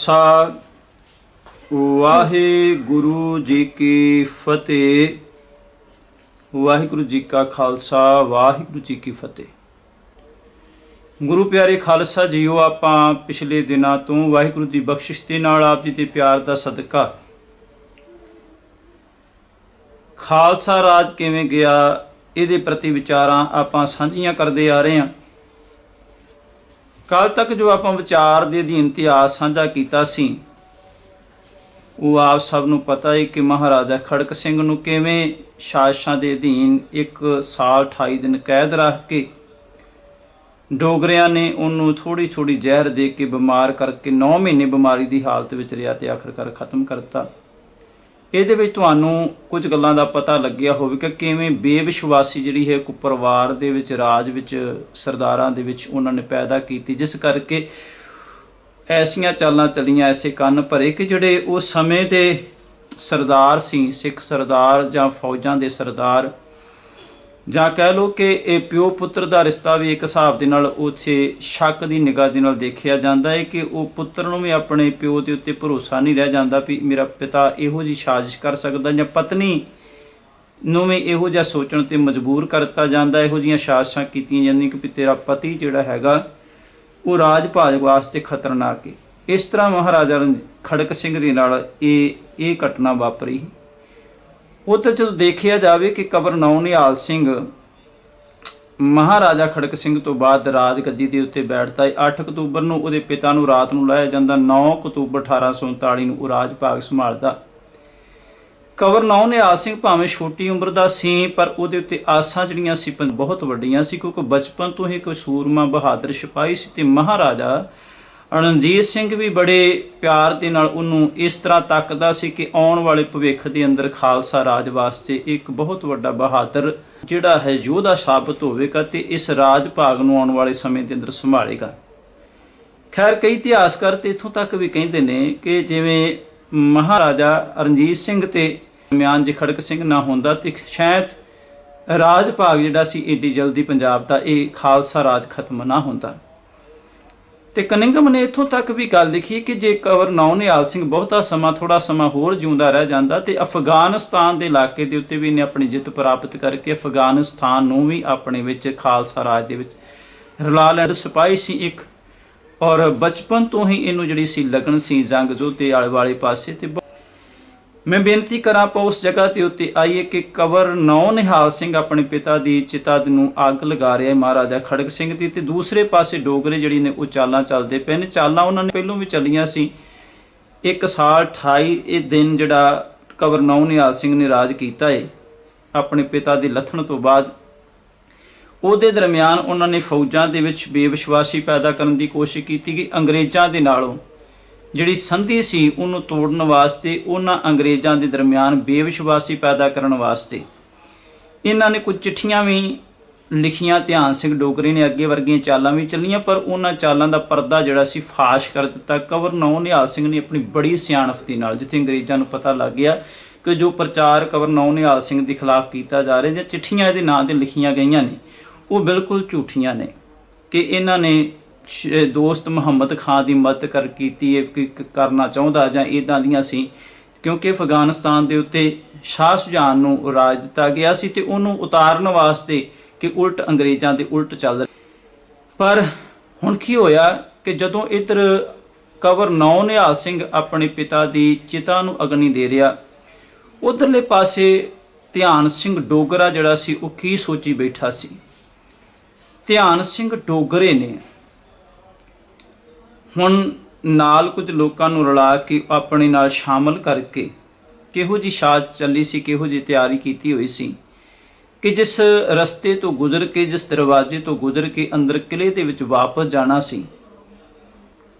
ਸਾ ਵਾਹਿਗੁਰੂ ਜੀ ਕੀ ਫਤਿਹ। ਵਾਹਿਗੁਰੂ ਜੀ ਕਾ ਖਾਲਸਾ, ਵਾਹਿਗੁਰੂ ਜੀ ਕੀ ਫਤਿਹ। ਗੁਰੂ ਪਿਆਰੇ ਖਾਲਸਾ ਜੀਓ, ਆਪਾਂ ਪਿਛਲੇ ਦਿਨਾਂ ਤੋਂ ਵਾਹਿਗੁਰੂ ਦੀ ਬਖਸ਼ਿਸ਼ ਦੇ ਨਾਲ ਆਪ ਜੀ ਦੇ ਪਿਆਰ ਦਾ ਸਦਕਾ। ਖਾਲਸਾ ਰਾਜ ਕਿਵੇਂ ਗਿਆ, ਇਹਦੇ ਪ੍ਰਤੀ ਵਿਚਾਰਾਂ ਆਪਾਂ ਸਾਂਝੀਆਂ ਕਰਦੇ ਆ ਰਹੇ ਹਾਂ। ਕੱਲ ਤੱਕ ਜੋ ਆਪਾਂ ਵਿਚਾਰ ਦੇ ਅਧੀਨ ਇਤਿਹਾਸ ਸਾਂਝਾ ਕੀਤਾ ਸੀ, ਉਹ ਆਪ ਸਭ ਨੂੰ ਪਤਾ ਹੈ ਕਿ ਮਹਾਰਾਜਾ ਖੜਕ ਸਿੰਘ ਨੂੰ ਕਿਵੇਂ ਸ਼ਾਸਕਾਂ ਦੇ ਅਧੀਨ 1 ਸਾਲ 28 ਦਿਨ ਕੈਦ ਰੱਖ ਕੇ ਡੋਗਰਿਆਂ ਨੇ ਉਹਨੂੰ ਥੋੜੀ ਥੋੜੀ ਜ਼ਹਿਰ ਦੇ ਕੇ ਬਿਮਾਰ ਕਰਕੇ 9 ਮਹੀਨੇ ਬਿਮਾਰੀ ਦੀ ਹਾਲਤ ਵਿੱਚ ਰਿਹਾ ਤੇ ਆਖਰਕਾਰ ਖਤਮ ਕਰਤਾ। ਇਹਦੇ ਵਿੱਚ ਤੁਹਾਨੂੰ ਕੁਝ ਗੱਲਾਂ ਦਾ ਪਤਾ ਲੱਗਿਆ ਹੋਵੇਗਾ ਕਿ ਕਿਵੇਂ ਬੇਵਿਸ਼ਵਾਸੀ ਜਿਹੜੀ ਹੈ ਇੱਕ ਪਰਿਵਾਰ ਦੇ ਵਿੱਚ, ਰਾਜ ਵਿੱਚ, ਸਰਦਾਰਾਂ ਦੇ ਵਿੱਚ ਉਹਨਾਂ ਨੇ ਪੈਦਾ ਕੀਤੀ, ਜਿਸ ਕਰਕੇ ਐਸੀਆਂ ਚਾਲਾਂ ਚੱਲੀਆਂ, ਐਸੇ ਕੰਨ ਭਰੇ ਕਿ ਜਿਹੜੇ ਉਹ ਸਮੇਂ ਦੇ ਸਰਦਾਰ ਸੀ, ਸਿੱਖ ਸਰਦਾਰ ਜਾਂ ਫੌਜਾਂ ਦੇ ਸਰਦਾਰ ਜਾਂ ਕਹਿ ਲਓ ਕਿ ਇਹ ਪਿਓ ਪੁੱਤਰ ਦਾ ਰਿਸ਼ਤਾ ਵੀ ਇੱਕ ਹਿਸਾਬ ਦੇ ਨਾਲ ਉੱਥੇ ਸ਼ੱਕ ਦੀ ਨਿਗਾਹ ਦੇ ਨਾਲ ਦੇਖਿਆ ਜਾਂਦਾ ਹੈ ਕਿ ਉਹ ਪੁੱਤਰ ਨੂੰ ਵੀ ਆਪਣੇ ਪਿਓ ਦੇ ਉੱਤੇ ਭਰੋਸਾ ਨਹੀਂ ਰਹਿ ਜਾਂਦਾ ਵੀ ਮੇਰਾ ਪਿਤਾ ਇਹੋ ਜੀ ਸਾਜ਼ਿਸ਼ ਕਰ ਸਕਦਾ ਜਾਂ ਪਤਨੀ ਨੂੰ ਵੀ ਇਹੋ ਜਿਹਾ ਸੋਚਣ ਤੇ ਮਜਬੂਰ ਕਰਤਾ ਜਾਂਦਾ, ਇਹੋ ਜੀਆਂ ਸਾਜ਼ਿਸ਼ਾਂ ਕੀਤੀਆਂ ਜਾਂਦੀਆਂ ਕਿ ਵੀ ਤੇਰਾ ਪਤੀ ਜਿਹੜਾ ਹੈਗਾ, ਉਹ ਰਾਜ ਭਾਜ ਵਾਸਤੇ ਖਤਰਨਾਕ ਹੈ ਇਸ ਤਰ੍ਹਾਂ ਮਹਾਰਾਜਾ ਰਣਜ- ਖੜਕ ਸਿੰਘ ਦੇ ਨਾਲ ਇਹ ਇਹ ਘਟਨਾ ਵਾਪਰੀ। ਉੱਥੇ ਜਦੋਂ ਦੇਖਿਆ ਜਾਵੇ ਕਿ ਕਬਰ ਨੌ ਨਿਹਾਲ ਸਿੰਘ, ਮਹਾਰਾਜਾ ਖੜਕ ਸਿੰਘ ਤੋਂ ਬਾਅਦ ਰਾਜ ਗੱਦੀ ਦੇ ਉੱਤੇ ਬੈਠਦਾ ਹੈ। 8 ਅਕਤੂਬਰ ਨੂੰ ਉਹਦੇ ਪਿਤਾ ਨੂੰ ਰਾਤ ਨੂੰ ਲਾਇਆ ਜਾਂਦਾ। 9 ਅਕਤੂਬਰ 1839 ਨੂੰ ਉਹ ਰਾਜ ਭਾਗ ਸੰਭਾਲਦਾ। ਕਵਰ ਨੌ ਨਿਹਾਲ ਸਿੰਘ ਭਾਵੇਂ ਛੋਟੀ ਉਮਰ ਦਾ ਸੀ, ਪਰ ਉਹਦੇ ਉੱਤੇ ਆਸਾਂ ਜਿਹੜੀਆਂ ਸੀ ਬਹੁਤ ਵੱਡੀਆਂ ਸੀ, ਕਿਉਂਕਿ ਬਚਪਨ ਤੋਂ ਹੀ ਇੱਕ ਸੂਰਮਾ ਬਹਾਦਰ ਸਿਪਾਹੀ ਸੀ ਤੇ ਮਹਾਰਾਜਾ ਰਣਜੀਤ ਸਿੰਘ ਵੀ ਬੜੇ ਪਿਆਰ ਦੇ ਨਾਲ ਉਹਨੂੰ ਇਸ ਤਰ੍ਹਾਂ ਤੱਕਦਾ ਸੀ ਕਿ ਆਉਣ ਵਾਲੇ ਭਵਿੱਖ ਦੇ ਅੰਦਰ ਖਾਲਸਾ ਰਾਜ ਵਾਸਤੇ ਇੱਕ ਬਹੁਤ ਵੱਡਾ ਬਹਾਦਰ ਜਿਹੜਾ ਹੈ ਯੋਧਾ ਸਾਬਤ ਹੋਵੇਗਾ ਤੇ ਇਸ ਰਾਜ ਭਾਗ ਨੂੰ ਆਉਣ ਵਾਲੇ ਸਮੇਂ ਦੇ ਅੰਦਰ ਸੰਭਾਲੇਗਾ। ਖੈਰ, ਕਈ ਇਤਿਹਾਸਕਾਰ ਤੇ ਇਥੋਂ ਤੱਕ ਵੀ ਕਹਿੰਦੇ ਨੇ ਕਿ ਜਿਵੇਂ ਮਹਾਰਾਜਾ ਰਣਜੀਤ ਸਿੰਘ ਤੇ ਮਿਆਨ ਜੇ ਖੜਕ ਸਿੰਘ ਨਾ ਹੁੰਦਾ ਤੇ ਸ਼ਾਇਦ ਰਾਜ ਭਾਗ ਜਿਹੜਾ ਸੀ ਏਡੀ ਜਲਦੀ ਪੰਜਾਬ ਦਾ, ਇਹ ਖਾਲਸਾ ਰਾਜ ਖਤਮ ਨਾ ਹੁੰਦਾ। ਤੇ ਕਨਿੰਗਮ ਨੇ ਇਥੋਂ ਤੱਕ ਵੀ ਗੱਲ ਲਿਖੀ ਕਿ ਜੇ ਕਵਰ ਨੌ ਨਿਹਾਲ ਸਿੰਘ ਬਹੁਤਾ ਸਮਾਂ ਥੋੜਾ ਸਮਾਂ ਹੋਰ ਜਿਉਂਦਾ ਰਹਿ ਜਾਂਦਾ ਤੇ ਅਫਗਾਨਿਸਤਾਨ ਦੇ ਇਲਾਕੇ ਦੇ ਉੱਤੇ ਵੀ ਇਹਨੇ ਆਪਣੀ ਜਿੱਤ ਪ੍ਰਾਪਤ ਕਰਕੇ ਅਫਗਾਨਿਸਤਾਨ ਨੂੰ ਵੀ ਆਪਣੇ ਵਿੱਚ ਖਾਲਸਾ ਰਾਜ ਦੇ ਵਿੱਚ ਰਲਾ ਲੈਣ ਸਿਪਾਹੀ ਸੀ ਇੱਕ ਔਰ ਬਚਪਨ ਤੋਂ ਹੀ ਇਹਨੂੰ ਜਿਹੜੀ ਸੀ ਲਗਨ ਸੀ ਜੰਗ ਜੋ ਤੇ ਆਲੇ ਵਾਲੇ ਪਾਸੇ ਤੇ ਮੈਂ ਬੇਨਤੀ ਕਰਾਂ ਆਪਾਂ ਉਸ ਜਗ੍ਹਾ ਤੇ ਉੱਤੇ ਆਈਏ ਕਿ ਕਵਰ ਨੌ ਨਿਹਾਲ ਸਿੰਘ ਆਪਣੇ ਪਿਤਾ ਦੀ ਚਿਤਾ ਨੂੰ ਅੱਗ ਲਗਾ ਰਿਹਾ ਹੈ। ਮਹਾਰਾਜਾ ਖੜਕ ਸਿੰਘ ਦੀ ਤੇ ਦੂਸਰੇ ਪਾਸੇ ਡੋਗਰੇ ਜਿਹੜੀ ਨੇ ਉਹ ਚਾਲਾਂ ਚੱਲਦੇ ਪਏ ਨੇ। ਚਾਲਾਂ ਉਹਨਾਂ ਨੇ ਪਹਿਲੋਂ ਵੀ ਚੱਲੀਆਂ ਸੀ। ਇੱਕ ਸਾਲ 28 ਇਹ ਦਿਨ ਜਿਹੜਾ ਕਵਰ ਨੌ ਨਿਹਾਲ ਸਿੰਘ ਨੇ ਰਾਜ ਕੀਤਾ ਹੈ ਆਪਣੇ ਪਿਤਾ ਦੇ ਲੱਥਣ ਤੋਂ ਬਾਅਦ। ਉਹਦੇ ਦਰਮਿਆਨ ਉਹਨਾਂ ਨੇ ਫੌਜਾਂ ਦੇ ਵਿੱਚ ਬੇਵਿਸ਼ਵਾਸੀ ਪੈਦਾ ਕਰਨ ਦੀ ਕੋਸ਼ਿਸ਼ ਕੀਤੀ ਕਿ ਅੰਗਰੇਜ਼ਾਂ ਦੇ ਨਾਲੋਂ ਜਿਹੜੀ ਸੰਧੀ ਸੀ, ਉਹਨੂੰ ਤੋੜਨ ਵਾਸਤੇ, ਉਹਨਾਂ ਅੰਗਰੇਜ਼ਾਂ ਦੇ ਦਰਮਿਆਨ ਬੇਵਿਸ਼ਵਾਸੀ ਪੈਦਾ ਕਰਨ ਵਾਸਤੇ। ਇਹਨਾਂ ਨੇ ਕੁਝ ਚਿੱਠੀਆਂ ਵੀ ਲਿਖੀਆਂ, ਧਿਆਨ ਸਿੰਘ ਡੋਗਰੇ ਨੇ ਅੱਗੇ ਵਰਗੀਆਂ ਚਾਲਾਂ ਵੀ ਚੱਲੀਆਂ, ਪਰ ਉਹਨਾਂ ਚਾਲਾਂ ਦਾ ਪਰਦਾ ਜਿਹੜਾ ਸੀ, ਫਾਸ਼ ਕਰ ਦਿੱਤਾ। ਕਵਰ ਨੌ ਨਿਹਾਲ ਸਿੰਘ ਨੇ ਆਪਣੀ ਬੜੀ ਸਿਆਣਪ ਦੇ ਨਾਲ, ਜਿੱਥੇ ਅੰਗਰੇਜ਼ਾਂ ਨੂੰ ਪਤਾ ਲੱਗ ਗਿਆ ਕਿ ਜੋ ਪ੍ਰਚਾਰ ਕਵਰ ਨੌ ਨਿਹਾਲ ਸਿੰਘ ਦੇ ਖਿਲਾਫ ਕੀਤਾ ਜਾ ਰਿਹਾ, ਜਾਂ ਚਿੱਠੀਆਂ ਇਹਦੇ ਨਾਂ ਤੇ ਲਿਖੀਆਂ ਗਈਆਂ ਨੇ, ਉਹ ਬਿਲਕੁਲ ਝੂਠੀਆਂ ਨੇ ਕਿ ਇਹਨਾਂ ਨੇ ਦੋਸਤ ਮੁਹੰਮਦ ਖਾਨ ਦੀ ਮਦਦ ਕਰ ਕੀਤੀ ਹੈ, ਕਿ ਕਰਨਾ ਚਾਹੁੰਦਾ ਜਾਂ ਇਦਾਂ ਦੀਆਂ ਸੀ। ਕਿਉਂਕਿ ਅਫਗਾਨਿਸਤਾਨ ਦੇ ਉੱਤੇ ਸ਼ਾਹ ਸੁਜਾਨ ਨੂੰ ਰਾਜ ਦਿੱਤਾ ਗਿਆ ਸੀ ਤੇ ਉਹਨੂੰ ਉਤਾਰਨ ਵਾਸਤੇ ਕਿ ਉਲਟ ਅੰਗਰੇਜ਼ਾਂ ਦੇ ਉਲਟ ਚੱਲ ਪਰ ਹੁਣ ਕੀ ਹੋਇਆ ਕਿ ਜਦੋਂ ਇਧਰ ਕਵਰ ਨੌ ਨਿਹਾਲ ਸਿੰਘ ਆਪਣੇ ਪਿਤਾ ਦੀ ਚਿਤਾ ਨੂੰ ਅਗਨੀ ਦੇ ਰਿਹਾ, ਉਧਰਲੇ ਪਾਸੇ ਧਿਆਨ ਸਿੰਘ ਡੋਗਰਾ ਜਿਹੜਾ ਸੀ, ਉਹ ਕੀ ਸੋਚੀ ਬੈਠਾ ਸੀ? ਧਿਆਨ ਸਿੰਘ ਡੋਗਰੇ ਨੇ ਹੁਣ ਨਾਲ ਕੁਝ ਲੋਕਾਂ ਨੂੰ ਰਲਾ ਕੇ ਆਪਣੇ ਨਾਲ ਸ਼ਾਮਲ ਕਰਕੇ ਕਿਹੋ ਜੀ ਸਾਜ਼ ਚੱਲੀ ਸੀ, ਕਿਹੋ ਜੀ ਤਿਆਰੀ ਕੀਤੀ ਹੋਈ ਸੀ ਕਿ ਜਿਸ ਰਸਤੇ ਤੋਂ ਗੁਜ਼ਰ ਕੇ, ਜਿਸ ਦਰਵਾਜ਼ੇ ਤੋਂ ਗੁਜ਼ਰ ਕੇ ਅੰਦਰ ਕਿਲੇ ਦੇ ਵਿੱਚ ਵਾਪਸ ਜਾਣਾ ਸੀ,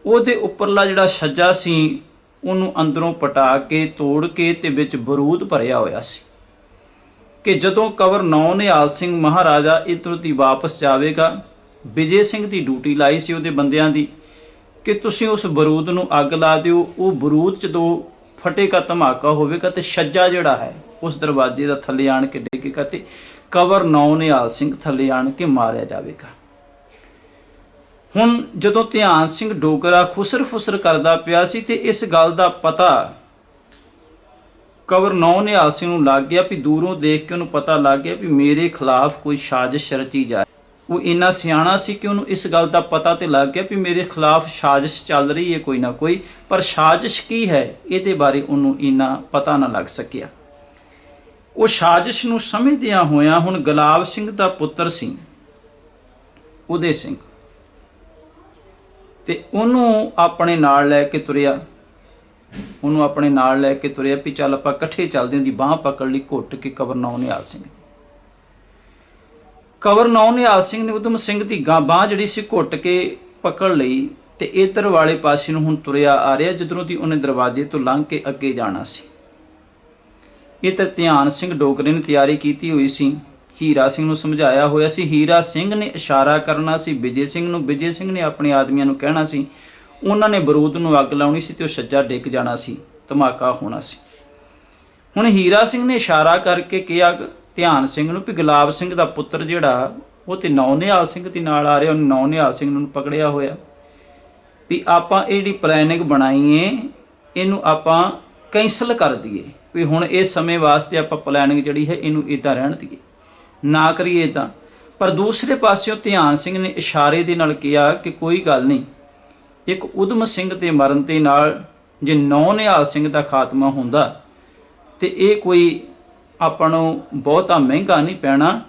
ਉਹਦੇ ਉੱਪਰਲਾ ਜਿਹੜਾ ਛੱਜਾ ਸੀ, ਉਹਨੂੰ ਅੰਦਰੋਂ ਪਟਾ ਕੇ, ਤੋੜ ਕੇ ਤੇ ਵਿੱਚ ਬਰੂਦ ਭਰਿਆ ਹੋਇਆ ਸੀ ਕਿ ਜਦੋਂ ਕਵਰ ਨੌ ਨਿਹਾਲ ਸਿੰਘ ਮਹਾਰਾਜਾ ਇੱਧਰੋਂ ਦੀ ਵਾਪਸ ਜਾਵੇਗਾ, ਵਿਜੇ ਸਿੰਘ ਦੀ ਡਿਊਟੀ ਲਾਈ ਸੀ ਉਹਦੇ ਬੰਦਿਆਂ ਦੀ ਕਿ ਤੁਸੀਂ ਉਸ ਬਰੂਦ ਨੂੰ ਅੱਗ ਲਾ ਦਿਓ, ਉਹ ਬਰੂਦ ਜਦੋਂ ਫਟੇਗਾ ਧਮਾਕਾ ਹੋਵੇਗਾ ਤੇ ਛੱਜਾ ਜਿਹੜਾ ਹੈ, ਉਸ ਦਰਵਾਜ਼ੇ ਦਾ ਥੱਲੇ ਆਣ ਕੇ ਡਿੱਗੇਗਾ ਤੇ ਕਵਰ ਨੌ ਨਿਹਾਲ ਸਿੰਘ ਥੱਲੇ ਆਣ ਕੇ ਮਾਰਿਆ ਜਾਵੇਗਾ। ਹੁਣ ਜਦੋਂ ਧਿਆਨ ਸਿੰਘ ਡੋਗਰਾ ਖੁਸਰ ਫੁਸਰ ਕਰਦਾ ਪਿਆ ਸੀ ਤੇ ਇਸ ਗੱਲ ਦਾ ਪਤਾ ਕਵਰ ਨੌ ਨਿਹਾਲ ਸਿੰਘ ਨੂੰ ਲੱਗ ਗਿਆ ਵੀ ਦੂਰੋਂ ਦੇਖ ਕੇ ਉਹਨੂੰ ਪਤਾ ਲੱਗ ਗਿਆ ਵੀ ਮੇਰੇ ਖਿਲਾਫ ਕੋਈ ਸਾਜ਼ਿਸ਼ ਰਚੀ ਜਾ ਉਹ ਇੰਨਾ ਸਿਆਣਾ ਸੀ ਕਿ ਉਹਨੂੰ ਇਸ ਗੱਲ ਦਾ ਪਤਾ ਤੇ ਲੱਗ ਗਿਆ ਵੀ ਮੇਰੇ ਖਿਲਾਫ ਸਾਜ਼ਿਸ਼ ਚੱਲ ਰਹੀ ਹੈ ਕੋਈ ਨਾ ਕੋਈ, ਪਰ ਸਾਜ਼ਿਸ਼ ਕੀ ਹੈ, ਇਹਦੇ ਬਾਰੇ ਉਹਨੂੰ ਇੰਨਾ ਪਤਾ ਨਾ ਲੱਗ ਸਕਿਆ। ਉਹ ਸਾਜ਼ਿਸ਼ ਨੂੰ ਸਮਝਦਿਆਂ ਹੋਇਆਂ ਹੁਣ ਗੁਲਾਬ ਸਿੰਘ ਦਾ ਪੁੱਤਰ ਸੀ, ਉਦੇ ਸਿੰਘ। ਤੇ ਉਹਨੂੰ ਆਪਣੇ ਨਾਲ ਲੈ ਕੇ ਤੁਰਿਆ, ਉਹਨੂੰ ਆਪਣੇ ਨਾਲ ਲੈ ਕੇ ਤੁਰਿਆ ਵੀ ਚੱਲ ਆਪਾਂ ਇਕੱਠੇ ਚੱਲਦੇ ਹਾਂ ਦੀ ਬਾਹ ਪਕੜ ਲਈ ਘੁੱਟ ਕੇ ਕਵਰਨਾ ਨੌ ਨਿਹਾਲ ਸਿੰਘ। ਕਵਰ ਨੌ ਨਿਹਾਲ ਸਿੰਘ ਨੇ ਉਦਮ ਸਿੰਘ ਦੀ ਗਾਂ ਬਾਹ ਜਿਹੜੀ ਸੀ ਘੁੱਟ ਕੇ ਪਕੜ ਲਈ ਤੇ ਇਧਰ ਵਾਲੇ ਪਾਸੇ ਨੂੰ ਹੁਣ ਤੁਰਿਆ ਆ ਰਿਹਾ, ਜਿੱਧਰੋਂ ਦੀ ਉਹਨੇ ਦਰਵਾਜ਼ੇ ਤੋਂ ਲੰਘ ਕੇ ਅੱਗੇ ਜਾਣਾ ਸੀ। ਇਹ ਤਾਂ ਧਿਆਨ ਸਿੰਘ ਡੋਗਰੇ ਨੇ ਤਿਆਰੀ ਕੀਤੀ ਹੋਈ ਸੀ। ਹੀਰਾ ਸਿੰਘ ਨੂੰ ਸਮਝਾਇਆ ਹੋਇਆ ਸੀ, ਹੀਰਾ ਸਿੰਘ ਨੇ ਇਸ਼ਾਰਾ ਕਰਨਾ ਸੀ, ਵਿਜੇ ਸਿੰਘ ਨੂੰ, ਵਿਜੇ ਸਿੰਘ ਨੇ ਆਪਣੇ ਆਦਮੀਆਂ ਨੂੰ ਕਹਿਣਾ ਸੀ। ਉਹਨਾਂ ਨੇ ਬਰੂਦ ਨੂੰ ਅੱਗ ਲਾਉਣੀ ਸੀ ਤੇ ਉਹ ਸੱਜਾ ਡਿੱਗ ਜਾਣਾ ਸੀ, ਧਮਾਕਾ ਹੋਣਾ ਸੀ। ਹੁਣ ਹੀਰਾ ਸਿੰਘ ਨੇ ਇਸ਼ਾਰਾ ਕਰਕੇ ਕਿਹਾ ਧਿਆਨ ਸਿੰਘ ਨੂੰ ਵੀ ਗੁਲਾਬ ਸਿੰਘ ਦਾ ਪੁੱਤਰ ਜਿਹੜਾ, ਉਹ ਤੇ ਨੌ ਨਿਹਾਲ ਸਿੰਘ ਦੇ ਨਾਲ ਆ ਰਿਹਾ, ਉਹਨੇ ਨੌ ਨਿਹਾਲ ਸਿੰਘ ਨੂੰ ਪਕੜਿਆ ਹੋਇਆ। ਵੀ ਆਪਾਂ ਇਹ ਜਿਹੜੀ ਪਲੈਨਿੰਗ ਬਣਾਈਏ ਇਹਨੂੰ ਆਪਾਂ ਕੈਂਸਲ ਕਰ ਦਈਏ। ਵੀ ਹੁਣ ਇਸ ਸਮੇਂ ਵਾਸਤੇ ਆਪਾਂ ਪਲੈਨਿੰਗ ਜਿਹੜੀ ਹੈ, ਇਹਨੂੰ ਇਦਾਂ ਰਹਿਣ ਦਈਏ। ਨਾ ਕਰੀਏ ਤਾਂ ਪਰ ਦੂਸਰੇ ਪਾਸਿਓਂ ਧਿਆਨ ਸਿੰਘ ਨੇ ਇਸ਼ਾਰੇ ਦੇ ਨਾਲ ਕਿਹਾ ਕਿ ਕੋਈ ਗੱਲ ਨਹੀਂ, ਇੱਕ ਉਦਮ ਸਿੰਘ ਦੇ ਮਰਨ ਦੇ ਨਾਲ ਜੇ ਨੌ ਨਿਹਾਲ ਸਿੰਘ ਦਾ ਖਾਤਮਾ ਹੁੰਦਾ, ਤੇ ਇਹ ਕੋਈ ਆਪਾਂ ਨੂੰ ਬਹੁਤਾ ਮਹਿੰਗਾ ਨਹੀਂ ਪੈਣਾ,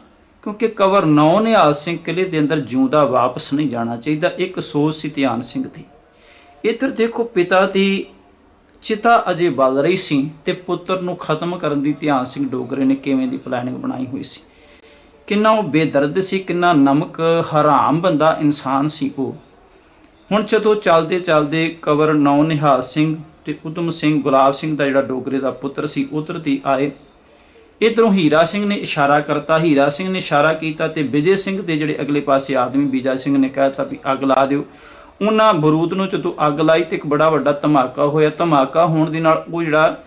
ਕਿਉਂਕਿ ਕਵਰ ਨੌ ਨਿਹਾਲ ਸਿੰਘ ਕਿਲੇ ਦੇ ਅੰਦਰ ਜਿਉਂਦਾ ਵਾਪਸ ਨਹੀਂ ਜਾਣਾ ਚਾਹੀਦਾ। ਇੱਕ ਸੋਚ ਸੀ ਧਿਆਨ ਸਿੰਘ ਦੀ। ਇੱਧਰ ਦੇਖੋ ਪਿਤਾ ਦੀ ਚਿਤਾ ਅਜੇ ਬਲ ਰਹੀ ਸੀ ਤੇ ਪੁੱਤਰ ਨੂੰ ਖਤਮ ਕਰਨ ਦੀ ਧਿਆਨ ਸਿੰਘ ਡੋਗਰੇ ਨੇ ਕਿਵੇਂ ਦੀ ਪਲੈਨਿੰਗ ਬਣਾਈ ਹੋਈ ਸੀ। ਕਿੰਨਾ ਉਹ ਬੇਦਰਦ ਸੀ, ਕਿੰਨਾ ਨਮਕ ਹਰਾਮ ਬੰਦਾ ਇਨਸਾਨ ਸੀ ਉਹ। ਹੁਣ ਜਦੋਂ ਚੱਲਦੇ ਚੱਲਦੇ ਕਵਰ ਨੌ ਨਿਹਾਲ ਸਿੰਘ ਤੇ ਉਦਮ ਸਿੰਘ ਗੁਲਾਬ ਸਿੰਘ ਦਾ ਜਿਹੜਾ ਡੋਗਰੇ ਦਾ ਪੁੱਤਰ ਸੀ, ਉਧਰ ਦੀ ਆਏ ਇਧਰੋਂ ਹੀਰਾ ਸਿੰਘ ਨੇ ਇਸ਼ਾਰਾ ਕਰਤਾ, ਹੀਰਾ ਸਿੰਘ ਨੇ ਇਸ਼ਾਰਾ ਕੀਤਾ ਤੇ ਵਿਜੇ ਸਿੰਘ ਦੇ ਜਿਹੜੇ ਅਗਲੇ ਪਾਸੇ ਆਦਮੀ ਬੀਜਾ ਸਿੰਘ ਨੇ ਕਹਿਤਾ ਵੀ ਅੱਗ ਲਾ ਦਿਓ। ਉਹਨਾਂ ਬਰੂਦ ਨੂੰ ਜਦੋਂ ਅੱਗ ਲਾਈ ਤੇ ਇੱਕ ਬੜਾ ਵੱਡਾ ਧਮਾਕਾ ਹੋਇਆ। ਧਮਾਕਾ ਹੋਣ ਦੇ ਨਾਲ ਉਹ ਜਿਹੜਾ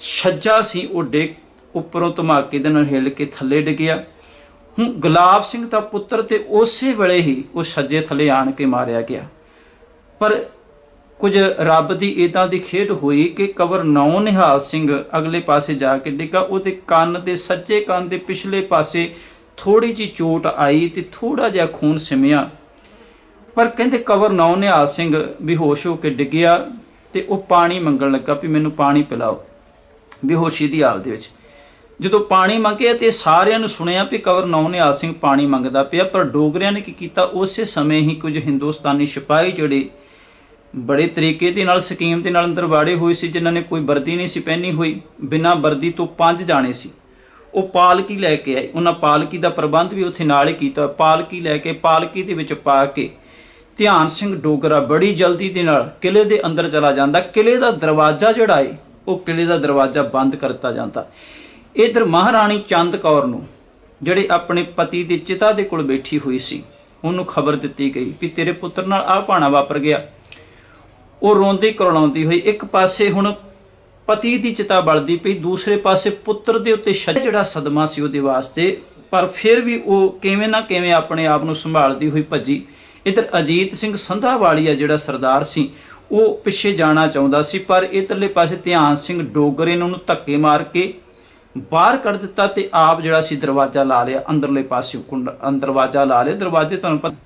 ਛੱਜਾ ਸੀ, ਉਹ ਡਿੱਗ ਉੱਪਰੋਂ ਧਮਾਕੇ ਦੇ ਨਾਲ ਹਿੱਲ ਕੇ ਥੱਲੇ ਡਿੱਗਿਆ ਹੁਣ ਗੁਲਾਬ ਸਿੰਘ ਦਾ ਪੁੱਤਰ ਤੇ ਉਸੇ ਵੇਲੇ ਹੀ ਉਹ ਸੱਜੇ ਥੱਲੇ ਆਣ ਕੇ ਮਾਰਿਆ ਗਿਆ। ਪਰ ਕੁਝ ਰੱਬ ਦੀ ਇਦਾਂ ਦੀ ਖੇਡ ਹੋਈ ਕਿ ਕਵਰ ਨੌ ਨਿਹਾਲ ਸਿੰਘ ਅਗਲੇ ਪਾਸੇ ਜਾ ਕੇ ਡਿੱਗਾ। ਉਹਦੇ ਕੰਨ ਦੇ ਸੱਜੇ ਕੰਨ ਦੇ ਪਿਛਲੇ ਪਾਸੇ ਥੋੜੀ ਜੀ ਚੋਟ ਆਈ ਤੇ ਥੋੜਾ ਜਿਹਾ ਖੂਨ ਸਿਮਿਆ। ਪਰ ਕਹਿੰਦੇ ਕਵਰ ਨੌ ਨਿਹਾਲ ਸਿੰਘ ਬੇਹੋਸ਼ ਹੋ ਕੇ ਡਿੱਗਿਆ ਤੇ ਉਹ ਪਾਣੀ ਮੰਗਣ ਲੱਗਾ ਵੀ ਮੈਨੂੰ ਪਾਣੀ ਪਿਲਾਓ ਬੇਹੋਸ਼ੀ ਦੀ ਹਾਲਤ ਦੇ ਵਿੱਚ। ਜਦੋਂ ਪਾਣੀ ਮੰਗਿਆ ਤੇ ਸਾਰਿਆਂ ਨੂੰ ਸੁਣਿਆ ਵੀ ਕਵਰ ਨੌ ਨਿਹਾਲ ਸਿੰਘ ਪਾਣੀ ਮੰਗਦਾ ਪਿਆ, ਪਰ ਡੋਗਰਿਆਂ ਨੇ ਕੀ ਕੀਤਾ? ਉਸੇ ਸਮੇਂ ਹੀ ਕੁਝ ਹਿੰਦੁਸਤਾਨੀ ਸਿਪਾਹੀ ਜਿਹੜੇ ਬੜੇ ਤਰੀਕੇ ਦੇ ਨਾਲ, ਸਕੀਮ ਦੇ ਨਾਲ ਅੰਦਰ ਵਾੜੇ ਹੋਏ ਸੀ, ਜਿਨ੍ਹਾਂ ਨੇ ਕੋਈ ਵਰਦੀ ਨਹੀਂ ਸੀ ਪਹਿਨੀ ਹੋਈ, ਬਿਨਾਂ ਵਰਦੀ ਤੋਂ ਪੰਜ ਜਾਣੇ ਸੀ। ਉਹ ਪਾਲਕੀ ਲੈ ਕੇ ਆਏ। ਉਹਨਾਂ ਪਾਲਕੀ ਦਾ ਪ੍ਰਬੰਧ ਵੀ ਉੱਥੇ ਨਾਲ ਹੀ ਕੀਤਾ। ਪਾਲਕੀ ਲੈ ਕੇ, ਪਾਲਕੀ ਦੇ ਵਿੱਚ ਪਾ ਕੇ ਧਿਆਨ ਸਿੰਘ ਡੋਗਰਾ ਬੜੀ ਜਲਦੀ ਦੇ ਨਾਲ ਕਿਲੇ ਦੇ ਅੰਦਰ ਚਲਾ ਜਾਂਦਾ। ਕਿਲੇ ਦਾ ਦਰਵਾਜ਼ਾ ਜਿਹੜਾ ਏ, ਉਹ ਕਿਲੇ ਦਾ ਦਰਵਾਜ਼ਾ ਬੰਦ ਕਰਤਾ ਜਾਂਦਾ। ਇਧਰ ਮਹਾਰਾਣੀ ਚੰਦ ਕੌਰ ਨੂੰ, ਜਿਹੜੇ ਆਪਣੇ ਪਤੀ ਦੀ ਚਿਤਾ ਦੇ ਕੋਲ ਬੈਠੀ ਹੋਈ ਸੀ, ਉਹਨੂੰ ਖਬਰ ਦਿੱਤੀ ਗਈ ਵੀ ਤੇਰੇ ਪੁੱਤਰ ਨਾਲ ਆਹ ਭਾਣਾ ਵਾਪਰ ਗਿਆ। ਉਹ ਰੋਂਦੀ ਕਰਲਾਉਂਦੀ ਹੋਈ, ਇੱਕ ਪਾਸੇ ਹੁਣ ਪਤੀ ਦੀ ਚਿਤਾ ਬਲਦੀ ਪਈ, ਦੂਸਰੇ ਪਾਸੇ ਪੁੱਤਰ ਦੇ ਉੱਤੇ ਜਿਹੜਾ ਸਦਮਾ ਸੀ ਉਹਦੇ ਵਾਸਤੇ, ਪਰ ਫਿਰ ਵੀ ਉਹ ਕਿਵੇਂ ਨਾ ਕਿਵੇਂ ਆਪਣੇ ਆਪ ਨੂੰ ਸੰਭਾਲਦੀ ਹੋਈ ਭੱਜੀ। ਇਧਰ ਅਜੀਤ ਸਿੰਘ ਸੰਧਾਵਾਲੀਆ ਜਿਹੜਾ ਸਰਦਾਰ ਸੀ, ਉਹ ਪਿੱਛੇ ਜਾਣਾ ਚਾਹੁੰਦਾ ਸੀ, ਪਰ ਇਧਰਲੇ ਪਾਸੇ ਧਿਆਨ ਸਿੰਘ ਡੋਗਰੇ ਨੇ ਉਹਨੂੰ ਧੱਕੇ ਮਾਰ ਕੇ ਬਾਹਰ ਕੱਢ ਦਿੱਤਾ ਤੇ ਆਪ ਜਿਹੜਾ ਸੀ ਦਰਵਾਜ਼ਾ ਲਾ ਲਿਆ, ਅੰਦਰਲੇ ਪਾਸੇ ਕੁੰਡ ਦਰਵਾਜ਼ਾ ਲਾ ਲਿਆ। ਦਰਵਾਜ਼ੇ ਤੁਹਾਨੂੰ ਪਤਾ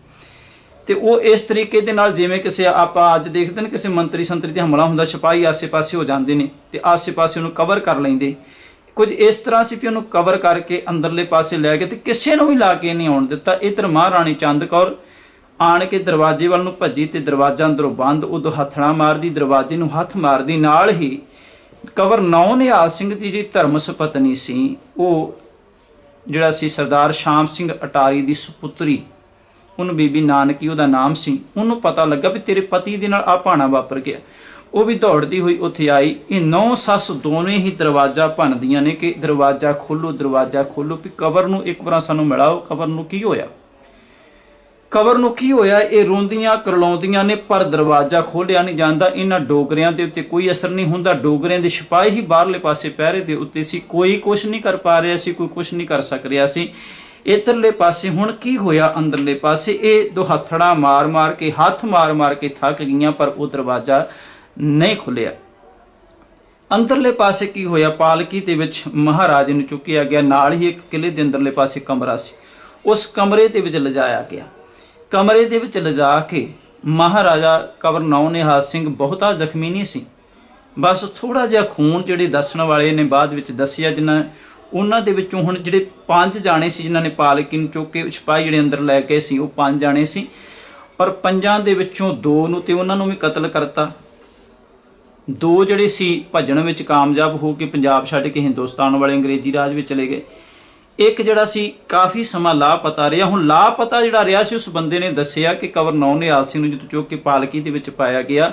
ਤੇ ਉਹ ਇਸ ਤਰੀਕੇ ਦੇ ਨਾਲ ਜਿਵੇਂ ਕਿਸੇ ਆਪਾਂ ਅੱਜ ਦੇਖਦੇ ਨੇ ਕਿਸੇ ਮੰਤਰੀ ਸੰਤਰੀ ਤੇ ਹਮਲਾ ਹੁੰਦਾ, ਸਿਪਾਹੀ ਆਸੇ-ਪਾਸੇ ਹੋ ਜਾਂਦੇ ਨੇ ਤੇ ਆਸੇ-ਪਾਸੇ ਉਹਨੂੰ ਕਵਰ ਕਰ ਲੈਂਦੇ। ਕੁਝ ਇਸ ਤਰ੍ਹਾਂ ਸੀ ਕਿ ਉਹਨੂੰ ਕਵਰ ਕਰਕੇ ਅੰਦਰਲੇ ਪਾਸੇ ਲੈ ਗਏ ਤੇ ਕਿਸੇ ਨੂੰ ਵੀ ਲਾ ਕੇ ਨਹੀਂ ਆਉਣ ਦਿੱਤਾ। ਇਧਰ ਮਹਾਰਾਣੀ ਚੰਦ ਕੌਰ ਆਣ ਕੇ ਦਰਵਾਜ਼ੇ ਵੱਲ ਨੂੰ ਭੱਜੀ ਤੇ ਦਰਵਾਜ਼ਾ ਅੰਦਰੋਂ ਬੰਦ, ਉਦੋਂ ਹੱਥਣਾ ਮਾਰਦੀ, ਦਰਵਾਜ਼ੇ ਨੂੰ ਹੱਥ ਮਾਰਦੀ, ਨਾਲ ਹੀ ਕਵਰ ਨੌ ਨਿਹਾਲ ਸਿੰਘ ਦੀ ਜਿਹੜੀ ਧਰਮ ਸੁਪਤਨੀ ਸੀ, ਉਹ ਜਿਹੜਾ ਸੀ ਸਰਦਾਰ ਸ਼ਾਮ ਸਿੰਘ ਅਟਾਰੀ ਦੀ ਸੁਪੁੱਤਰੀ ਉਹਨੂੰ ਬੀਬੀ ਨਾਨਕੀ ਉਹਦਾ ਨਾਮ ਸੀ, ਉਹਨੂੰ ਪਤਾ ਲੱਗਾ ਵੀ ਤੇਰੇ ਪਤੀ ਦੇ ਨਾਲ ਆ ਭਾਣਾ ਵਾਪਰ ਗਿਆ। ਉਹ ਵੀ ਦੌੜਦੀ ਹੋਈ ਉੱਥੇ ਆਈ, ਇਹ ਨੌ ਸੱਸ ਦੋਨੇ ਹੀ ਦਰਵਾਜ਼ਾ ਭੰਨਦੀਆਂ ਨੇ ਕਿ ਦਰਵਾਜ਼ਾ ਖੋਲੋ ਦਰਵਾਜ਼ਾ ਖੋਲੋ, ਵੀ ਕਬਰ ਨੂੰ ਇੱਕ ਵਾਰ ਸਾਨੂੰ ਮਿਲਾਓ, ਕਬਰ ਨੂੰ ਕੀ ਹੋਇਆ? ਕਬਰ ਨੂੰ ਕੀ ਹੋਇਆ? ਇਹ ਰੋਂਦੀਆਂ, ਕਰਲਾਉਂਦੀਆਂ ਨੇ, ਪਰ ਦਰਵਾਜ਼ਾ ਖੋਲਿਆ ਨਹੀਂ ਜਾਂਦਾ। ਇਹਨਾਂ ਡੋਗਰਿਆਂ ਦੇ ਉੱਤੇ ਕੋਈ ਅਸਰ ਨਹੀਂ ਹੁੰਦਾ। ਡੋਗਰਿਆਂ ਦੇ ਸਿਪਾਹੀ ਹੀ ਬਾਹਰਲੇ ਪਾਸੇ ਪਹਿਰੇ ਦੇ ਉੱਤੇ ਸੀ। ਕੋਈ ਕੁਝ ਨਹੀਂ ਕਰ ਪਾ ਰਿਹਾ ਸੀ, ਕੋਈ ਕੁਝ ਨਹੀਂ ਕਰ ਸਕ ਰਿਹਾ ਸੀ। ਇਧਰਲੇ ਪਾਸੇ ਹੁਣ ਕੀ ਹੋਇਆ ਅੰਦਰਲੇ ਪਾਸੇ? ਇਹ ਦੁਹੱਥੜਾ ਮਾਰ-ਮਾਰ ਕੇ, ਹੱਥ ਮਾਰ-ਮਾਰ ਕੇ ਥੱਕ ਗਈਆਂ, ਪਰ ਉਹ ਦਰਵਾਜ਼ਾ ਨਹੀਂ ਖੁੱਲਿਆ। ਅੰਦਰਲੇ ਪਾਸੇ ਕੀ ਹੋਇਆ? ਪਾਲਕੀ ਦੇ ਵਿੱਚ ਮਹਾਰਾਜ ਨੂੰ ਚੁੱਕਿਆ ਗਿਆ। ਨਾਲ ਹੀ ਇੱਕ ਕਿਲੇ ਦੇ ਅੰਦਰਲੇ ਪਾਸੇ ਕਮਰਾ ਸੀ। ਉਸ ਕਮਰੇ ਦੇ ਵਿੱਚ ਲਿਜਾਇਆ ਗਿਆ। ਕਮਰੇ ਦੇ ਵਿੱਚ ਲਿਜਾ ਕੇ ਮਹਾਰਾਜਾ ਕਵਰਨੌ ਨਿਹਾਲ ਸਿੰਘ ਬਹੁਤਾ ਜ਼ਖਮੀ ਨਹੀਂ ਸੀ। ਬਸ ਥੋੜਾ ਜਿਹਾ ਖੂਨ ਜਿਹੜੇ ਦੱਸਣ ਵਾਲੇ ਨੇ ਬਾਅਦ ਵਿੱਚ ਦੱਸਿਆ, ਜਿਨ੍ਹਾਂ ਉਹਨਾਂ ਦੇ ਵਿੱਚੋਂ ਹੁਣ ਜਿਹੜੇ ਪੰਜ ਜਾਣੇ ਸੀ ਜਿਨ੍ਹਾਂ ਨੇ ਪਾਲਕੀ ਨੂੰ ਚੁੱਕ ਕੇ ਸਿਪਾਹੀ ਜਿਹੜੇ ਅੰਦਰ ਲੈ ਗਏ ਸੀ, ਉਹ ਪੰਜ ਜਾਣੇ ਸੀ। ਪਰ ਪੰਜਾਂ ਦੇ ਵਿੱਚੋਂ ਦੋ ਨੂੰ ਤੇ ਉਹਨਾਂ ਨੂੰ ਵੀ ਕਤਲ ਕਰਤਾ। ਦੋ ਜਿਹੜੇ ਸੀ, ਭੱਜਣ ਵਿੱਚ ਕਾਮਯਾਬ ਹੋ ਕੇ ਪੰਜਾਬ ਛੱਡ ਕੇ ਹਿੰਦੁਸਤਾਨ ਵਾਲੇ ਅੰਗਰੇਜ਼ੀ ਰਾਜ ਵਿੱਚ ਚਲੇ ਗਏ। ਇੱਕ ਜਿਹੜਾ ਸੀ, ਕਾਫੀ ਸਮਾਂ ਲਾਪਤਾ ਰਿਹਾ। ਹੁਣ ਲਾਪਤਾ ਜਿਹੜਾ ਰਿਹਾ ਸੀ, ਉਸ ਬੰਦੇ ਨੇ ਦੱਸਿਆ ਕਿ ਕਵਰ ਨੌ ਨਿਹਾਲ ਸਿੰਘ ਨੂੰ ਜਦੋਂ ਚੁੱਕ ਕੇ ਪਾਲਕੀ ਦੇ ਵਿੱਚ ਪਾਇਆ ਗਿਆ,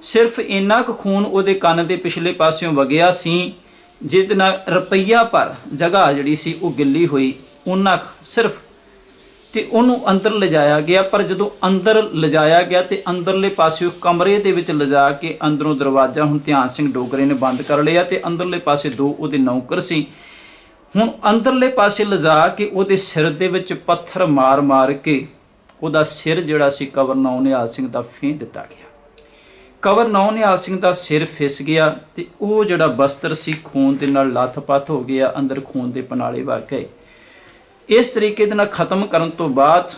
ਸਿਰਫ ਇੰਨਾ ਕੁ ਖੂਨ ਉਹਦੇ ਕੰਨ ਦੇ ਪਿਛਲੇ ਪਾਸਿਓਂ ਵਗਿਆ ਸੀ। ਜਿਹਦੇ ਨਾਲ ਰੁਪਈਆ ਪਰ ਜਗ੍ਹਾ ਜਿਹੜੀ ਸੀ ਉਹ ਗਿੱਲੀ ਹੋਈ, ਉਹਨਾਂ ਸਿਰਫ ਤੇ ਉਹਨੂੰ ਅੰਦਰ ਲਿਜਾਇਆ ਗਿਆ, ਪਰ ਜਦੋਂ ਅੰਦਰ ਲਿਜਾਇਆ ਗਿਆ ਤੇ ਅੰਦਰਲੇ ਪਾਸਿਓਂ ਕਮਰੇ ਦੇ ਵਿੱਚ ਲਿਜਾ ਕੇ ਅੰਦਰੋਂ ਦਰਵਾਜ਼ਾ, ਹੁਣ ਧਿਆਨ ਸਿੰਘ ਡੋਗਰੇ ਨੇ ਬੰਦ ਕਰ ਲਿਆ ਤੇ ਅੰਦਰਲੇ ਪਾਸੇ ਦੋ ਉਹਦੇ ਨੌਕਰ ਸੀ। ਹੁਣ ਅੰਦਰਲੇ ਪਾਸੇ ਲਿਜਾ ਕੇ ਉਹਦੇ ਸਿਰ ਦੇ ਵਿੱਚ ਪੱਥਰ ਮਾਰ-ਮਾਰ ਕੇ ਉਹਦਾ ਸਿਰ ਜਿਹੜਾ ਸੀ ਕਵਰ ਨੌ ਨਿਹਾਲ ਸਿੰਘ ਦਾ ਫੇਂ ਦਿੱਤਾ ਗਿਆ। ਕਵਰ ਨੌ ਨਿਹਾਲ ਸਿੰਘ ਦਾ ਸਿਰ ਫਿਸ ਗਿਆ ਤੇ ਉਹ ਜਿਹੜਾ ਬਸਤਰ ਸੀ ਖੂਨ ਦੇ ਨਾਲ ਲੱਥ-ਪੱਥ ਹੋ ਗਿਆ, ਅੰਦਰ ਖੂਨ ਦੇ ਪਨਾਲੇ ਵਗ ਗਏ। ਇਸ ਤਰੀਕੇ ਦੇ ਨਾਲ ਖਤਮ ਕਰਨ ਤੋਂ ਬਾਅਦ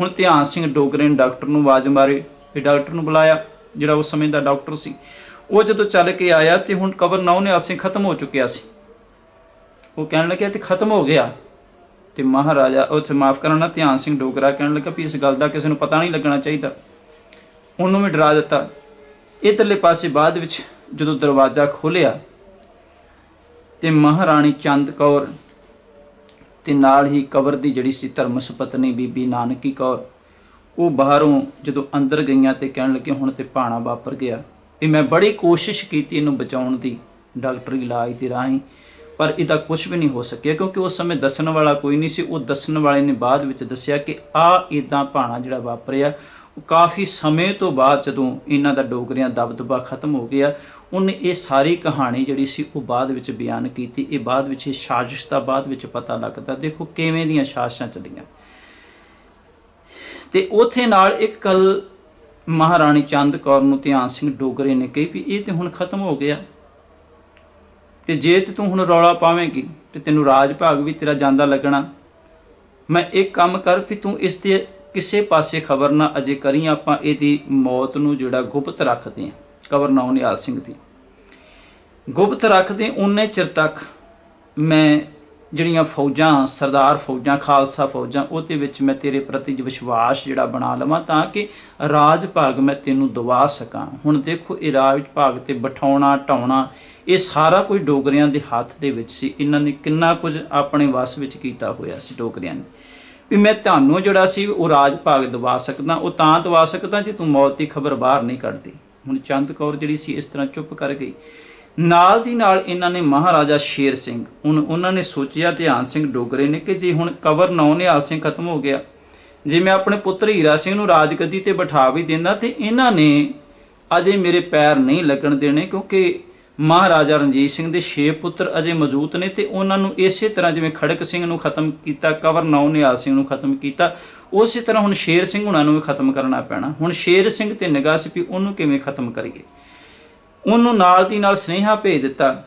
ਹੁਣ ਧਿਆਨ ਸਿੰਘ ਡੋਗਰੇ ਨੇ ਡਾਕਟਰ ਨੂੰ ਆਵਾਜ਼ ਮਾਰੀ ਇਹ ਡਾਕਟਰ ਨੂੰ ਬੁਲਾਇਆ, ਜਿਹੜਾ ਉਸ ਸਮੇਂ ਦਾ ਡਾਕਟਰ ਸੀ। ਉਹ ਜਦੋਂ ਚੱਲ ਕੇ ਆਇਆ ਤੇ ਹੁਣ ਕਵਰ ਨੌ ਨਿਹਾਲ ਸਿੰਘ ਖਤਮ ਹੋ ਚੁੱਕਿਆ ਸੀ। ਉਹ ਕਹਿਣ ਲੱਗਿਆ, ਤੇ ਖਤਮ ਹੋ ਗਿਆ? ਤੇ ਮਹਾਰਾਜਾ ਉੱਥੇ ਮਾਫ ਕਰਨਾ ਧਿਆਨ ਸਿੰਘ ਡੋਗਰਾ ਕਹਿਣ ਲੱਗਾ, ਵੀ ਇਸ ਗੱਲ ਦਾ ਕਿਸੇ ਨੂੰ ਪਤਾ ਨਹੀਂ ਲੱਗਣਾ ਚਾਹੀਦਾ। ਉਹਨੂੰ ਵੀ ਡਰਾ ਦਿੱਤਾ। ਇਧਰਲੇ ਪਾਸੇ ਬਾਅਦ ਵਿੱਚ ਜਦੋਂ ਦਰਵਾਜ਼ਾ ਖੋਲ੍ਹਿਆ ਤੇ ਮਹਾਰਾਣੀ ਚੰਦ ਕੌਰ ਤੇ ਨਾਲ ਹੀ ਕਵਰ ਦੀ ਜਿਹੜੀ ਸੀ ਧਰਮ ਸੁਪਤਨੀ ਬੀਬੀ ਨਾਨਕੀ ਕੌਰ, ਉਹ ਬਾਹਰੋਂ ਜਦੋਂ ਅੰਦਰ ਗਈਆਂ ਤੇ ਕਹਿਣ ਲੱਗੇ, ਹੁਣ ਤੇ ਭਾਣਾ ਵਾਪਰ ਗਿਆ। ਵੀ ਮੈਂ ਬੜੀ ਕੋਸ਼ਿਸ਼ ਕੀਤੀ ਇਹਨੂੰ ਬਚਾਉਣ ਦੀ, ਡਾਕਟਰੀ ਇਲਾਜ ਦੇ ਰਾਹੀਂ, ਪਰ ਇਹਦਾ ਕੁਝ ਵੀ ਨਹੀਂ ਹੋ ਸਕਿਆ, ਕਿਉਂਕਿ ਉਸ ਸਮੇਂ ਦੱਸਣ ਵਾਲਾ ਕੋਈ ਨਹੀਂ ਸੀ। ਉਹ ਦੱਸਣ ਵਾਲੇ ਨੇ ਬਾਅਦ ਵਿੱਚ ਦੱਸਿਆ ਕਿ ਆ ਇਦਾਂ ਭਾਣਾ ਜਿਹੜਾ ਵਾਪਰਿਆ ਕਾਫੀ ਸਮੇਂ ਤੋਂ ਬਾਅਦ ਜਦੋਂ ਇਹਨਾਂ ਦਾ ਡੋਗਰਿਆਂ ਦਬਦਬਾ ਖਤਮ ਹੋ ਗਿਆ, ਉਹਨੇ ਇਹ ਸਾਰੀ ਕਹਾਣੀ ਜਿਹੜੀ ਸੀ ਉਹ ਬਾਅਦ ਵਿੱਚ ਬਿਆਨ ਕੀਤੀ। ਇਹ ਬਾਅਦ ਵਿੱਚ ਇਹ ਸਾਜ਼ਿਸ਼ ਦਾ ਬਾਅਦ ਵਿੱਚ ਪਤਾ ਲੱਗਦਾ। ਦੇਖੋ ਕਿਵੇਂ ਦੀਆਂ ਸਾਜ਼ਿਸ਼ਾਂ ਚੱਲੀਆਂ ਤੇ ਉਥੇ ਨਾਲ ਇੱਕ ਕਲ ਮਹਾਰਾਣੀ ਚੰਦ ਕੌਰ ਨੂੰ ਧਿਆਨ ਸਿੰਘ ਡੋਗਰੇ ਨੇ ਕਹੀ ਵੀ ਇਹ ਤੇ ਹੁਣ ਖਤਮ ਹੋ ਗਿਆ। ਤੇ ਜੇ ਤੇ ਤੂੰ ਹੁਣ ਰੌਲਾ ਪਾਵੇਂਗੀ ਤੇ ਤੈਨੂੰ ਰਾਜ ਭਾਗ ਵੀ ਤੇਰਾ ਜਾਂਦਾ ਲੱਗਣਾ। ਮੈਂ ਇੱਕ ਕੰਮ ਕਰ ਵੀ ਤੂੰ ਇਸ ਤੇ ਕਿਸੇ ਪਾਸੇ ਖਬਰ ਨਾ ਅਜੇ ਕਰੀ ਆਪਾਂ ਇਹਦੀ ਮੌਤ ਨੂੰ ਜਿਹੜਾ ਗੁਪਤ ਰੱਖਦੇ ਆ ਕਬਰ ਨਾ ਨਿਹਾਲ ਸਿੰਘ ਦੀ। ਗੁਪਤ ਰੱਖਦੇ ਉਹਨੇ ਚਿਰ ਤੱਕ ਮੈਂ ਜਿਹੜੀਆਂ ਫੌਜਾਂ, ਸਰਦਾਰ ਫੌਜਾਂ, ਖਾਲਸਾ ਫੌਜਾਂ, ਉਹਦੇ ਵਿੱਚ ਮੈਂ ਤੇਰੇ ਪ੍ਰਤੀ ਵਿਸ਼ਵਾਸ ਜਿਹੜਾ ਬਣਾ ਲਵਾਂ ਤਾਂ ਕਿ ਰਾਜ ਭਾਗ ਮੈਂ ਤੈਨੂੰ ਦਵਾ ਸਕਾਂ। ਹੁਣ ਦੇਖੋ ਇਹ ਰਾਜ ਭਾਗ ਤੇ ਬਿਠਾਉਣਾ, ਢਾਉਣਾ, ਇਹ ਸਾਰਾ ਕੁਝ ਡੋਗਰਿਆਂ ਦੇ ਹੱਥ ਦੇ ਵਿੱਚ ਸੀ। ਇਹਨਾਂ ਨੇ ਕਿੰਨਾ ਕੁਝ ਆਪਣੇ ਵਸ ਵਿੱਚ ਕੀਤਾ ਹੋਇਆ ਸੀ ਡੋਗਰਿਆਂ ਨੇ। ਵੀ ਮੈਂ ਤੁਹਾਨੂੰ ਜਿਹੜਾ ਸੀ ਉਹ ਰਾਜ ਭਾਗ ਦਵਾ ਸਕਦਾ, ਉਹ ਤਾਂ ਦਵਾ ਸਕਦਾ ਜੇ ਤੂੰ ਮੌਤ ਦੀ ਖਬਰ ਬਾਹਰ ਨਹੀਂ ਕੱਢਦੀ। ਹੁਣ ਚੰਦ ਕੌਰ ਜਿਹੜੀ ਸੀ ਇਸ ਤਰ੍ਹਾਂ ਚੁੱਪ ਕਰ ਗਈ। ਨਾਲ ਦੀ ਨਾਲ ਇਹਨਾਂ ਨੇ ਮਹਾਰਾਜਾ ਸ਼ੇਰ ਸਿੰਘ, ਹੁਣ ਉਹਨਾਂ ਨੇ ਸੋਚਿਆ ਧਿਆਨ ਸਿੰਘ ਡੋਗਰੇ ਨੇ ਕਿ ਜੇ ਹੁਣ ਕਵਰ ਨੌ ਨਿਹਾਲ ਸਿੰਘ ਖਤਮ ਹੋ ਗਿਆ, ਜੇ ਮੈਂ ਆਪਣੇ ਪੁੱਤਰ ਹੀਰਾ ਸਿੰਘ ਨੂੰ ਰਾਜਗਦੀ ਤੇ ਬਿਠਾ ਵੀ ਦਿੰਦਾ ਤੇ ਇਹਨਾਂ ਨੇ ਅਜੇ ਮੇਰੇ ਪੈਰ ਨਹੀਂ ਲੱਗਣ ਦੇਣੇ ਕਿਉਂਕਿ ਮਹਾਰਾਜਾ ਰਣਜੀਤ ਸਿੰਘ ਦੇ 6 ਪੁੱਤਰ ਅਜੇ ਮੌਜੂਦ ਨੇ ਤੇ ਉਹਨਾਂ ਨੂੰ ਇਸੇ ਤਰ੍ਹਾਂ ਜਿਵੇਂ ਖੜਕ ਸਿੰਘ ਨੂੰ ਖਤਮ ਕੀਤਾ, ਕਵਰ ਨੌ ਨਿਹਾਲ ਸਿੰਘ ਨੂੰ ਖਤਮ ਕੀਤਾ, ਉਸੇ ਤਰ੍ਹਾਂ ਹੁਣ ਸ਼ੇਰ ਸਿੰਘ ਉਹਨਾਂ ਨੂੰ ਵੀ ਖਤਮ ਕਰਨਾ ਪੈਣਾ। ਹੁਣ ਸ਼ੇਰ ਸਿੰਘ ਤੇ ਨਿਗਾਹ ਸੀ ਵੀ ਉਹਨੂੰ ਕਿਵੇਂ ਖਤਮ ਕਰੀਏ। ਉਹਨੂੰ ਨਾਲ ਦੀ ਨਾਲ ਸਨੇਹਾ ਭੇਜ ਦਿੱਤਾ,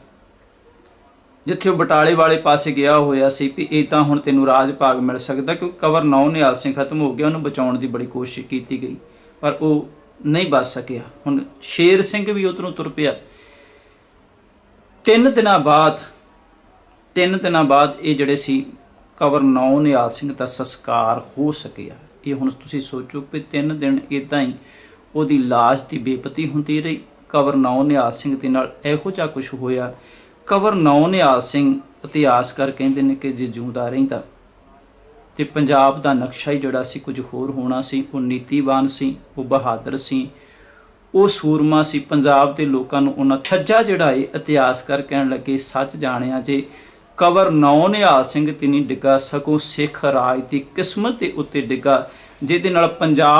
ਜਿੱਥੇ ਉਹ ਬਟਾਲੇ ਵਾਲੇ ਪਾਸੇ ਗਿਆ ਹੋਇਆ ਸੀ ਵੀ ਇਹ ਤਾਂ ਹੁਣ ਤੈਨੂੰ ਰਾਜ ਭਾਗ ਮਿਲ ਸਕਦਾ ਕਿਉਂਕਿ ਕਵਰ ਨੌ ਨਿਹਾਲ ਸਿੰਘ ਖਤਮ ਹੋ ਗਿਆ, ਉਹਨੂੰ ਬਚਾਉਣ ਦੀ ਬੜੀ ਕੋਸ਼ਿਸ਼ ਕੀਤੀ ਗਈ। ਪਰ ਉਹ ਨਹੀਂ ਬਚ ਸਕਿਆ। ਹੁਣ ਸ਼ੇਰ ਸਿੰਘ ਵੀ ਉਧਰੋਂ ਤੁਰ ਪਿਆ। ਤਿੰਨ ਦਿਨਾਂ ਬਾਅਦ, ਤਿੰਨ ਦਿਨਾਂ ਬਾਅਦ ਇਹ ਜਿਹੜੇ ਸੀ, ਕਵਰ ਨੌ ਨਿਹਾਲ ਸਿੰਘ ਦਾ ਸੰਸਕਾਰ ਹੋ ਸਕਿਆ। ਇਹ ਹੁਣ ਤੁਸੀਂ ਸੋਚੋ ਕਿ ਤਿੰਨ ਦਿਨ ਇਦਾਂ ਹੀ ਉਹਦੀ ਲਾਸ਼ ਦੀ ਬੇਪਤੀ ਹੁੰਦੀ ਰਹੀ। ਕਵਰ ਨੌ ਨਿਹਾਲ ਸਿੰਘ ਦੇ ਨਾਲ ਇਹੋ ਜਿਹਾ ਕੁਝ ਹੋਇਆ। ਕਵਰ ਨੌ ਨਿਹਾਲ ਸਿੰਘ ਇਤਿਹਾਸਕਾਰ ਕਹਿੰਦੇ ਨੇ ਕਿ ਜੇ ਜਿਉਂਦਾ ਰਹਿੰਦਾ ਤੇ ਪੰਜਾਬ ਦਾ ਨਕਸ਼ਾ ਹੀ ਜਿਹੜਾ ਸੀ, ਕੁਝ ਹੋਰ ਹੋਣਾ ਸੀ। ਉਹ ਨੀਤੀਵਾਨ ਸੀ, ਉਹ ਬਹਾਦਰ ਸੀ ਉਹ ਸੂਰਮਾ ਸੀ। ਪੰਜਾਬ ਦੇ ਲੋਕਾਂ ਨੂੰ ਉਹਨਾਂ ਛੱਜਾ ਜਿਹੜਾ ਇਹ ਇਤਿਹਾਸਕਾਰ ਕਹਿਣ ਲੱਗੇ, ਸੱਚ ਜਾਣਿਆ ਜੇ, ਕਵਰ ਨੌ ਨਿਹਾਲ ਸਿੰਘ ਤੇ ਨਹੀਂ ਡਿੱਗਾ ਸਕੋ ਸਿੱਖ ਰਾਜ ਦੀ ਕਿਸਮਤ ਦੇ ਉੱਤੇ ਡਿੱਗਾ, ਜਿਹਦੇ ਨਾਲ ਪੰਜਾਬ